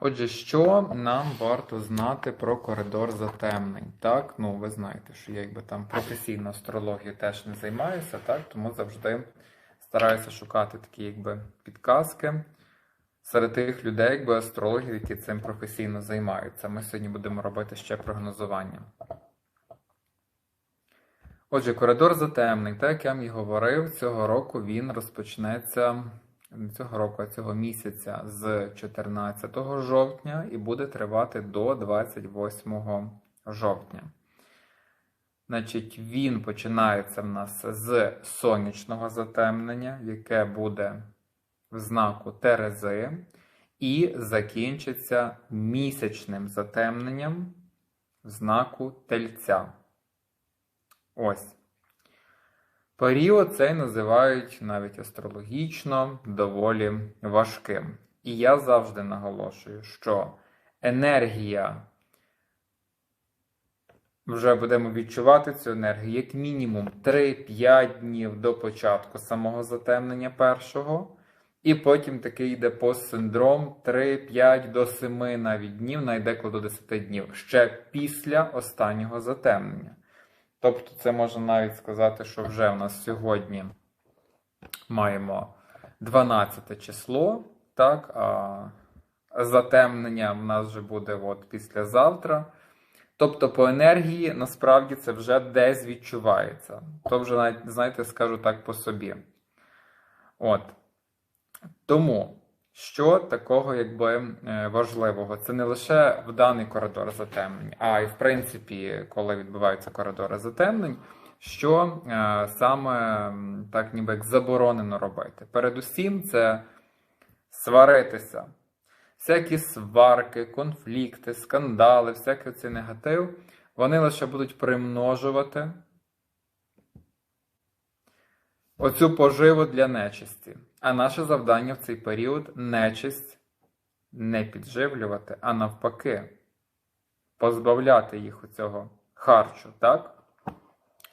Отже, що нам варто знати про коридор затемнень? Так, ну ви знаєте, що я якби там професійно астрологією теж не займаюся, так, тому завжди стараюся шукати такі якби підказки серед тих людей, якби астрологів, які цим професійно займаються. Ми сьогодні будемо робити ще прогнозування. Отже, коридор затемнень, так як я вам і говорив, цього року він розпочнеться цього року, цього місяця з 14 жовтня і буде тривати до 28 жовтня. Значить, він починається в нас з сонячного затемнення, яке буде в знаку Терези, і закінчиться місячним затемненням в знаку Тельця. Ось. Період цей називають навіть астрологічно доволі важким. І я завжди наголошую, що енергія, вже будемо відчувати цю енергію як мінімум 3-5 днів до початку самого затемнення першого. І потім такий йде постсиндром 3-5 до 7 навіть днів, найдеколи до 10 днів, ще після останнього затемнення. Тобто, це можна навіть сказати, що вже в нас сьогодні маємо 12 число, так, а затемнення в нас вже буде от післязавтра. Тобто, по енергії насправді це вже десь відчувається. То вже знаєте, скажу так по собі. От. Тому. Що такого якби е, важливого? Це не лише в даний коридор затемнень, а й в принципі, коли відбуваються коридори затемнень, що е, саме так ніби як заборонено робити. Передусім, це сваритися. Всякі сварки, конфлікти, скандали, всякий цей негатив, вони лише будуть примножувати оцю поживу для нечисті. А наше завдання в цей період нечисть не підживлювати, а навпаки, позбавляти їх у цього харчу, так?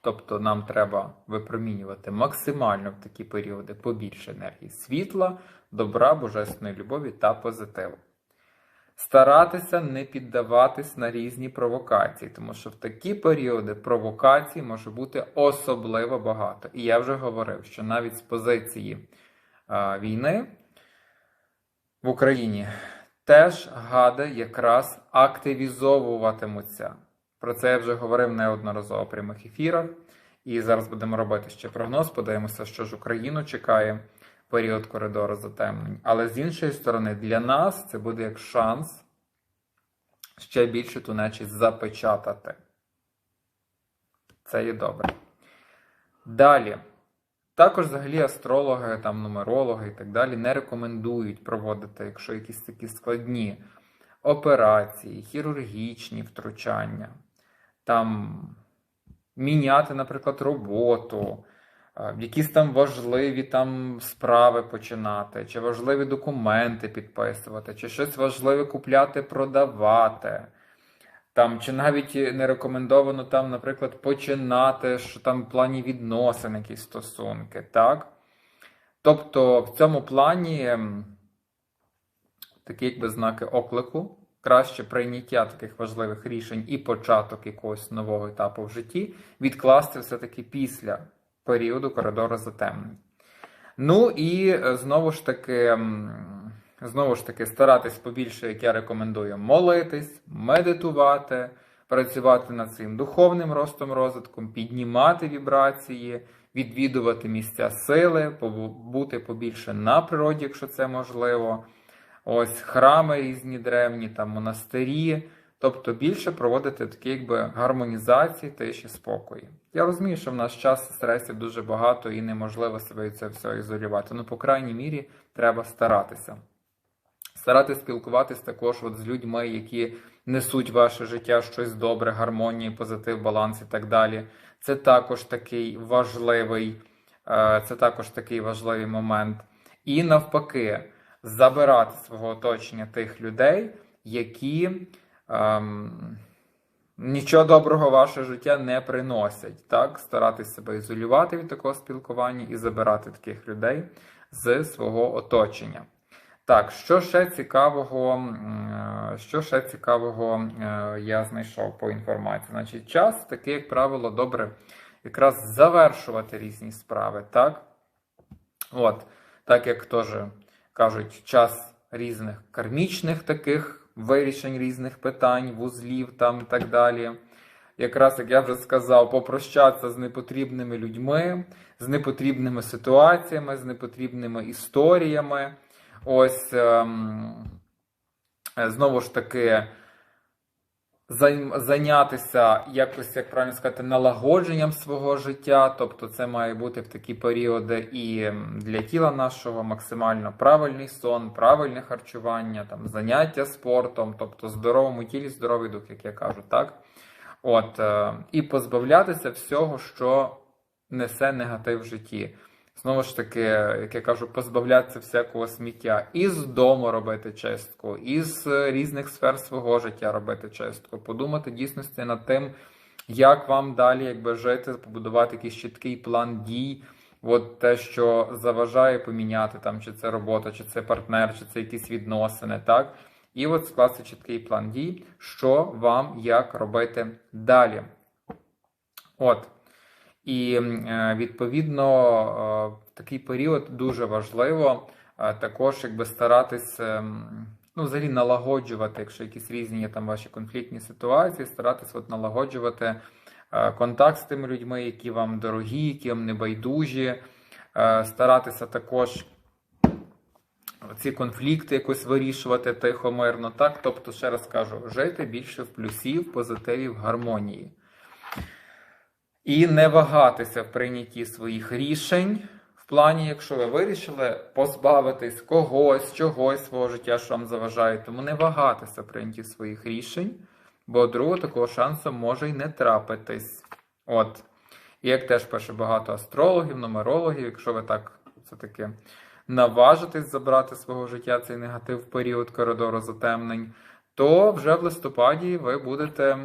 Тобто нам треба випромінювати максимально в такі періоди побільше енергії світла, добра, божественної любові та позитиву. Старатися не піддаватись на різні провокації, тому що в такі періоди провокацій може бути особливо багато. І я вже говорив, що навіть з позиції війни в Україні теж гади якраз активізовуватимуться. Про це я вже говорив неодноразово в прямих ефірах. І зараз будемо робити ще прогноз. Подивимося, що ж Україну чекає період коридору затемнень. Але з іншої сторони, для нас це буде як шанс ще більше ту нечість запечатати. Це є добре. Далі. Також, взагалі, астрологи, там, нумерологи і так далі не рекомендують проводити, якщо якісь такі складні операції, хірургічні втручання, там міняти, наприклад, роботу, якісь там важливі там справи починати, чи важливі документи підписувати, чи щось важливе купляти, продавати. Там, Чи навіть не рекомендовано там, наприклад, починати що там в плані відносин якісь стосунки. так? Тобто в цьому плані такі якби знаки оклику, краще прийняття таких важливих рішень і початок якогось нового етапу в житті відкласти все-таки після періоду коридору затемнень. Ну і е, знову ж таки. Знову ж таки, старатись побільше, як я рекомендую, молитись, медитувати, працювати над цим духовним ростом розвитком, піднімати вібрації, відвідувати місця сили, бути побільше на природі, якщо це можливо. Ось храми різні древні, там монастирі. Тобто більше проводити такі якби гармонізації тиші спокої. Я розумію, що в наш час стресів дуже багато і неможливо себе від цього всього ізолювати. Ну, по крайній мірі, треба старатися старатися спілкуватись також от з людьми, які несуть ваше життя щось добре, гармонію, позитив, баланс і так далі. Це також такий важливий, е, це також такий важливий момент. І навпаки, забирати свого оточення тих людей, які ем, нічого доброго ваше життя не приносять. Так? Старатись себе ізолювати від такого спілкування і забирати таких людей з свого оточення. Так, що ще цікавого, е, що ще цікавого е, я знайшов по інформації? Значить, час такий, як правило, добре якраз завершувати різні справи, так? От, так як теж кажуть, час різних кармічних таких вирішень різних питань, вузлів там і так далі. Якраз, як я вже сказав, попрощатися з непотрібними людьми, з непотрібними ситуаціями, з непотрібними історіями. Ось ем, знову ж таки зайнятися якось, як правильно сказати, налагодженням свого життя. Тобто, це має бути в такі періоди і для тіла нашого максимально правильний сон, правильне харчування, там заняття спортом, тобто здоровому тілі, здоровий дух, як я кажу, так? От, е, і позбавлятися всього, що несе негатив в житті. Знову ж таки, як я кажу, позбавлятися всякого сміття. І з дому робити чистку, і з різних сфер свого життя робити чистку. Подумати дійсності над тим, як вам далі якби жити, побудувати якийсь чіткий план дій. От те, що заважає поміняти, там, чи це робота, чи це партнер, чи це якісь відносини, так? І от скласти чіткий план дій, що вам як робити далі. От. І е, відповідно е, в такий період дуже важливо е, також якби старатись ем, ну, взагалі налагоджувати, якщо якісь різні є там ваші конфліктні ситуації, старатись от налагоджувати контакт з тими людьми, які вам дорогі, які вам небайдужі, старатися також ці конфлікти якось вирішувати тихо, мирно. Так, тобто, ще раз кажу, жити більше в плюсі, в позитиві, в гармонії. І не вагатися в прийнятті своїх рішень. В плані, якщо ви вирішили позбавитись когось, чогось свого життя, що вам заважає, тому не вагатися в прийнятті своїх рішень, бо другого такого шансу може й не трапитись. От. І як теж пише багато астрологів, нумерологів, якщо ви так все-таки наважитесь забрати свого життя цей негатив в період коридору затемнень, то вже в листопаді ви будете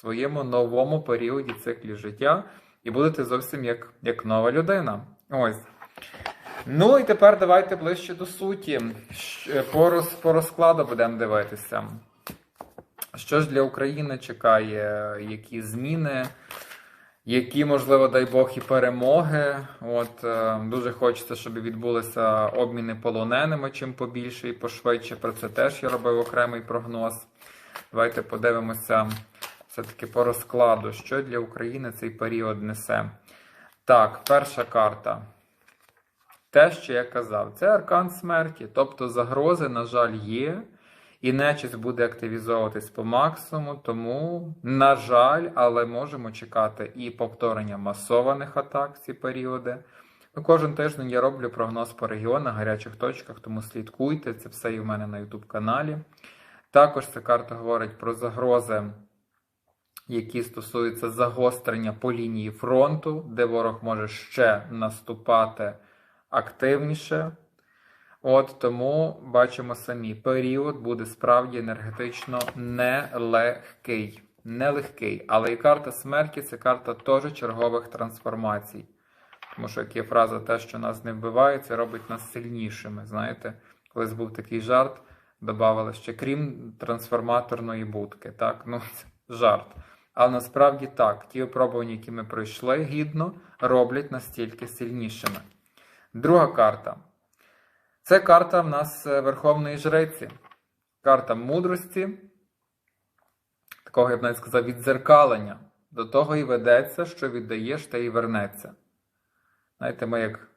своєму новому періоді циклі життя і будете зовсім як, як нова людина. Ось. Ну і тепер давайте ближче до суті. По, роз, по розкладу будемо дивитися. Що ж для України чекає, які зміни, які, можливо, дай Бог, і перемоги. От е, дуже хочеться, щоб відбулися обміни полоненими чим побільше і пошвидше. Про це теж я робив окремий прогноз. Давайте подивимося все-таки по розкладу, що для України цей період несе. Так, перша карта. Те, що я казав, це аркан смерті. Тобто загрози, на жаль, є. І нечисть буде активізовуватись по максимуму, тому, на жаль, але можемо чекати і повторення масованих атак в ці періоди. Ну, Кожен тиждень я роблю прогноз по регіонах, гарячих точках, тому слідкуйте, це все і в мене на YouTube каналі. Також ця карта говорить про загрози, які стосуються загострення по лінії фронту, де ворог може ще наступати активніше. От тому бачимо самі, період буде справді енергетично нелегкий. Нелегкий. Але і карта смерті це карта теж чергових трансформацій. Тому що як є фраза, те, що нас не вбиває, це робить нас сильнішими. Знаєте, колись був такий жарт, додавали ще крім трансформаторної будки. Так, ну це жарт. Але насправді так, ті випробування, які ми пройшли гідно, роблять настільки сильнішими. Друга карта. Це карта в нас е, Верховної Жриці. Карта мудрості, такого я б навіть сказав, віддзеркалення. До того і ведеться, що віддаєш, те і вернеться. Знаєте, ми як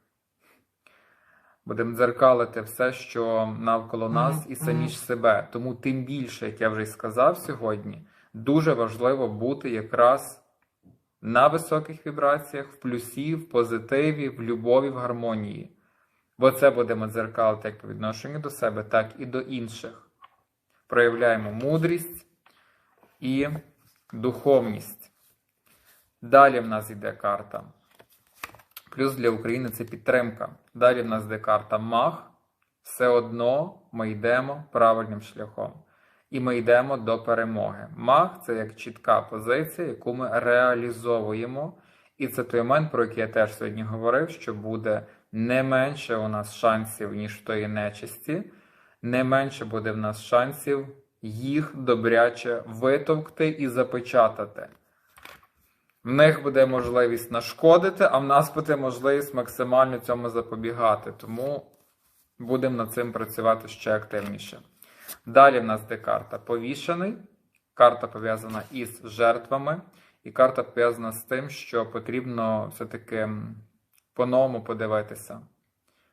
будемо дзеркалити все, що навколо нас, і самі ж себе. Тому тим більше, як я вже й сказав сьогодні, дуже важливо бути якраз на високих вібраціях, в плюсі, в позитиві, в любові, в гармонії. Бо це будемо дзеркалити як по відношенню до себе, так і до інших. Проявляємо мудрість і духовність. Далі в нас йде карта. Плюс для України це підтримка. Далі в нас йде карта Мах. Все одно ми йдемо правильним шляхом. І ми йдемо до перемоги. Мах це як чітка позиція, яку ми реалізовуємо. І це той момент, про який я теж сьогодні говорив, що буде не менше у нас шансів, ніж в тої нечисті. не менше буде в нас шансів їх добряче витовкти і запечатати. В них буде можливість нашкодити, а в нас буде можливість максимально цьому запобігати. Тому будемо над цим працювати ще активніше. Далі в нас де карта повішений. Карта пов'язана із жертвами, і карта пов'язана з тим, що потрібно все-таки по-новому подивитися.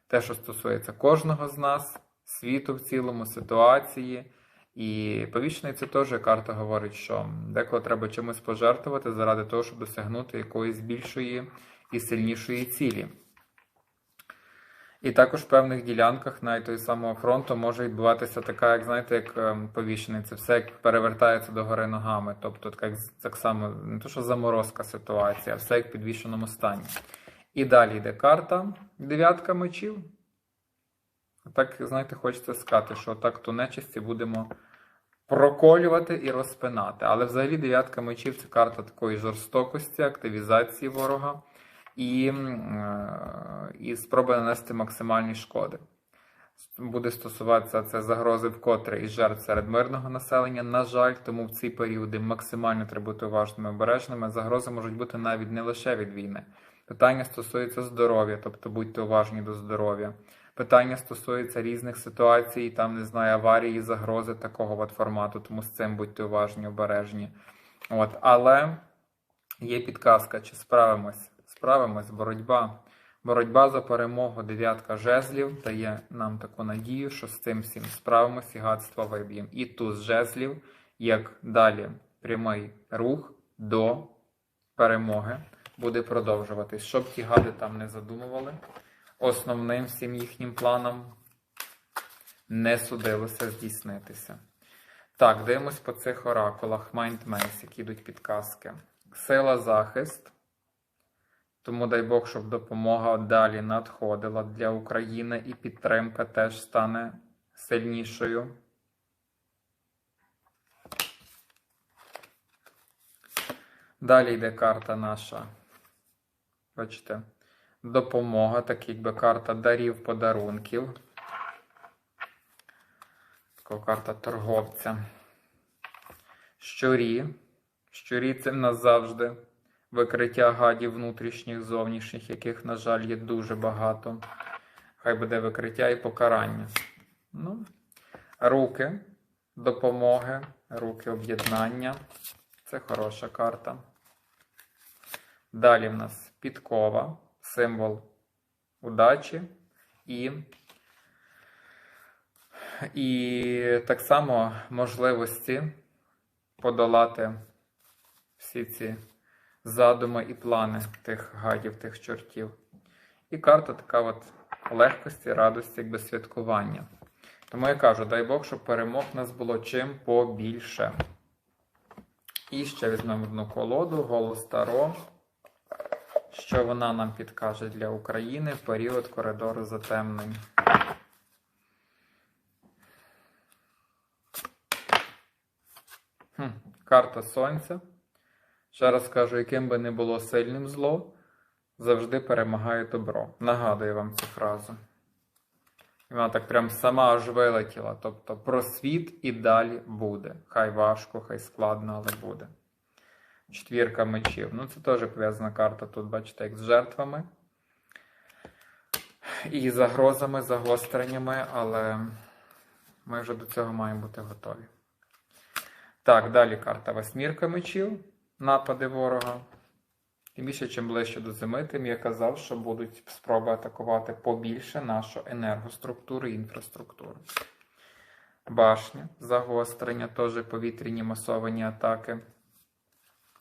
Те, що стосується кожного з нас, світу в цілому, ситуації. І повішений це теж карта говорить, що деколи треба чимось пожертвувати заради того, щоб досягнути якоїсь більшої і сильнішої цілі. І також в певних ділянках навіть того самого фронту може відбуватися така, як знаєте, як ем, повішений. Це все як перевертається до гори ногами. Тобто, так, так само не то, що заморозка ситуація, а все як в підвішеному стані. І далі йде карта дев'ятка мечів. Так, знаєте, хочеться сказати, що так ту нечисті будемо проколювати і розпинати. Але взагалі дев'ятка мечів це карта такої жорстокості, активізації ворога і, е, і спроби нанести максимальні шкоди. Буде стосуватися це загрози вкотре і жертв серед мирного населення. На жаль, тому в ці періоди максимально треба бути уважними обережними. Загрози можуть бути навіть не лише від війни. Питання стосується здоров'я, тобто будьте уважні до здоров'я. Питання стосується різних ситуацій, там не знаю, аварії, загрози такого от формату, тому з цим будьте уважні, обережні. От, але є підказка, чи справимось? Справимось, боротьба. Боротьба за перемогу дев'ятка жезлів дає нам таку надію, що з цим всім справимось і гадство виб'ємо. І туз жезлів, як далі прямий рух до перемоги, буде продовжуватись. Щоб ті гади там не задумували, основним всім їхнім планом не судилося здійснитися. Так, дивимось по цих оракулах Mindmaze, які йдуть підказки. Сила захист. Тому дай Бог, щоб допомога далі надходила для України і підтримка теж стане сильнішою. Далі йде карта наша. Бачите, допомога, так якби карта дарів подарунків. Така карта торговця. Щурі. Щурі це в нас завжди викриття гадів внутрішніх, зовнішніх, яких, на жаль, є дуже багато. Хай буде викриття і покарання. Ну, Руки, допомоги, руки об'єднання. Це хороша карта. Далі в нас підкова, символ удачі і, і так само можливості подолати всі ці задуми і плани тих гадів, тих чортів. І карта така от легкості, радості, якби святкування. Тому я кажу, дай Бог, щоб перемог нас було чим побільше. І ще візьмемо одну колоду, голос Таро. Що вона нам підкаже для України в період коридору затемнень. Хм, Карта Сонця. Ще раз кажу, яким би не було сильним зло, завжди перемагає добро. Нагадую вам цю фразу. І вона так прям сама аж вилетіла. Тобто просвіт і далі буде. Хай важко, хай складно, але буде. Четвірка мечів. Ну, це теж пов'язана карта. Тут, бачите, як з жертвами. І загрозами, загостреннями, але ми вже до цього маємо бути готові. Так, далі карта восьмірка мечів напади ворога. Тим більше, чим ближче до зими, тим я казав, що будуть спроби атакувати побільше нашу енергоструктуру і інфраструктуру. Башня, загострення, теж повітряні масовані атаки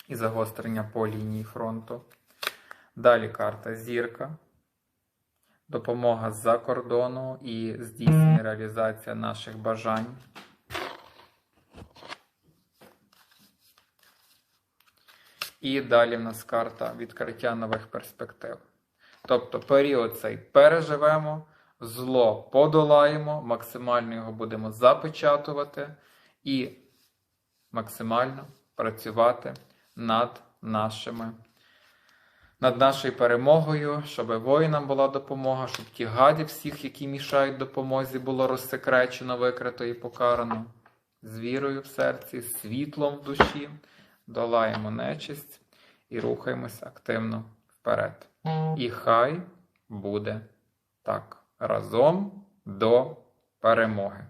і загострення по лінії фронту. Далі карта зірка. Допомога з-за кордону і здійснення реалізація наших бажань. І далі в нас карта відкриття нових перспектив. Тобто період цей переживемо, зло подолаємо, максимально його будемо запечатувати і максимально працювати над нашими, над нашою перемогою, щоб воїнам була допомога, щоб ті гаді всіх, які мішають допомозі, було розсекречено, викрито і покарано з вірою в серці, світлом в душі долаємо нечисть і рухаємось активно вперед. І хай буде так. Разом до перемоги.